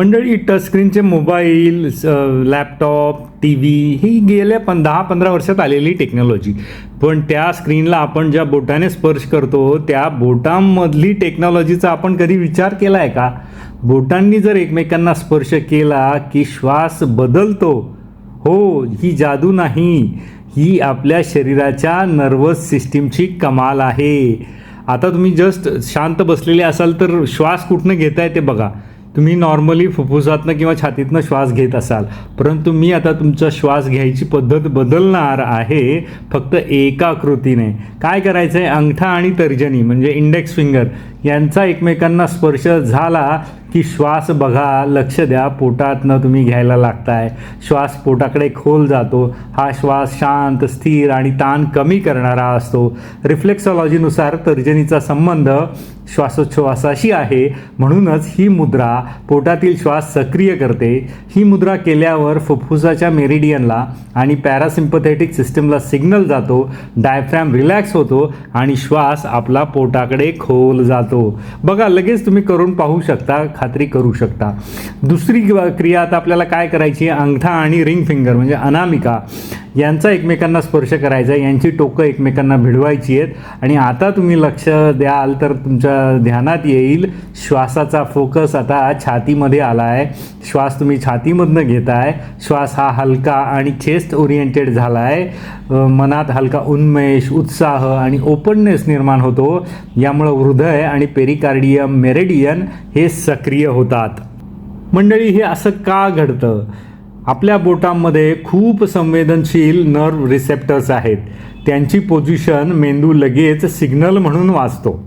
मंडळी टचस्क्रीनचे mobile laptop T V ही गेल्या पण दहा पंधरा वर्षात आलेली टेक्नॉलॉजी पण त्या स्क्रीनला आपण ज्या बोटाने स्पर्श करतो त्या बोटांमधली टेक्नॉलॉजीचा आपण कधी विचार केला आहे का? बोटांनी जर एकमेकांना स्पर्श केला की श्वास बदलतो हो ही जादू नाही. ही आपल्या शरीराच्या नर्वस सिस्टीमची कमाल आहे. आता तुम्ही जस्ट शांत बसलेले असाल तर श्वास कुठनं घेताय ते बघा. तुम्ही नॉर्मली फुफ्फुसातनं किंवा छातीतनं श्वास घेत असाल परंतु मी आता तुमचा श्वास घ्यायची पद्धत बदलणार आहे फक्त एका कृतीने काय करायचं आहे अंगठा आणि तर्जनी म्हणजे इंडेक्स फिंगर यांचा एकमेकांना स्पर्श झाला की श्वास बघा लक्ष द्या पोटातनं तुम्ही घ्यायला लागताय. श्वास पोटाकडे खोल जातो. हा श्वास शांत स्थिर आणि ताण कमी करणारा असतो. रिफ्लेक्सॉलॉजीनुसार तर्जनीचा संबंध श्वासोच्छ्वासाशी आहे. म्हणूनच ही मुद्रा पोटातील श्वास सक्रिय करते. ही मुद्रा केल्यावर फुफ्फुसाच्या मेरिडियनला आणि पॅरासिम्पथेटिक सिस्टमला सिग्नल जातो डायफ्रॅम रिलॅक्स होतो आणि श्वास आपला पोटाकडे खोल जातो. बघा लगेच तुम्ही करून पाहू शकता खात्री करू शकता. दुसरी क्रिया आता आपल्याला काय करायची? आहे अंगठा आणि रिंग फिंगर म्हणजे अनामिका. यांचा एकमेकांना स्पर्श करायचा आहे यांची टोकं एकमेकांना भिडवायची आहेत. आणि आता तुम्ही लक्ष द्याल तर तुमच्या ध्यानात येईल. श्वासाचा फोकस आता छातीमध्ये आला आहे. श्वास तुम्ही छातीमधनं घेताय. श्वास हा हलका आणि चेस्ट ओरिएंटेड झाला आहे. मनात हलका उन्मेष उत्साह आणि ओपननेस निर्माण होतो. यामुळं हृदय आणि पेरिकार्डियम मेरेडियन हे सक्रिय होतात. मंडळी हे असं का घडतं? आपल्या बोटांमध्ये खूप संवेदनशील नर्व रिसेप्टर्स आहेत. त्यांची पोझिशन मेंदू लगेच सिग्नल म्हणून वाचतो.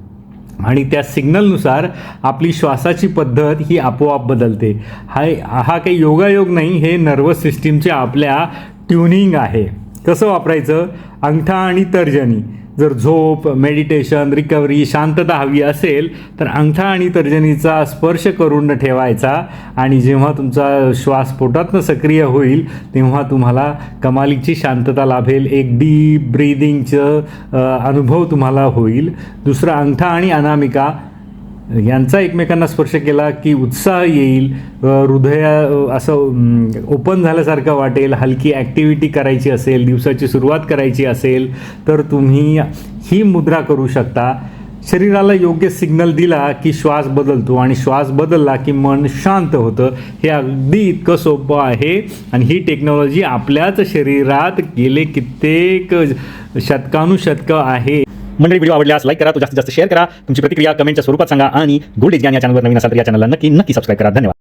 आणि त्या सिग्नलनुसार आपली श्वासाची पद्धत ही आपोआप बदलते. हा हा काही योगायोग नाही हे नर्वस सिस्टीमचे आपल्या ट्युनिंग आहे. कसं वापरायचं? अंगठा आणि तर्जनी. जर झोप मेडिटेशन रिकव्हरी शांतता हवी असेल तर अंगठा आणि तर्जनीचा स्पर्श करून ठेवायचा आणि जेव्हा तुमचा श्वास पोटातनं सक्रिय होईल तेव्हा तुम्हाला कमालीची शांतता लाभेल. एक डीप ब्रीदिंगचं अनुभव तुम्हाला होईल. दुसरा अंगठा आणि अनामिका. यांचा एकमेकांना स्पर्श केला की उत्साह येईल हृदय असं ओपन झाल्यासारखं वाटेल हलकी ॲक्टिव्हिटी करायची असेल दिवसाची सुरुवात करायची असेल तर तुम्ही ही मुद्रा करू शकता. शरीराला योग्य सिग्नल दिला की श्वास बदलतो आणि श्वास बदलला की मन शांत होतं. हे अगदी इतकं सोपं आहे आणि ही टेक्नॉलॉजी आपल्याच शरीरात गेले कित्येक शतकानुशतकं आहे. मंडळी व्हिडिओ आवडल्यास लाईक करा तो जास्तीत जास्त शेअर करा. तुमची प्रतिक्रिया कमेंटच्या स्वरूपात सांगा आणि गोल्ड ज्ञान या चॅनलवर नवीन असाल तर या चॅनलला नक्की नक्की सबस्क्राईब करा. धन्यवाद.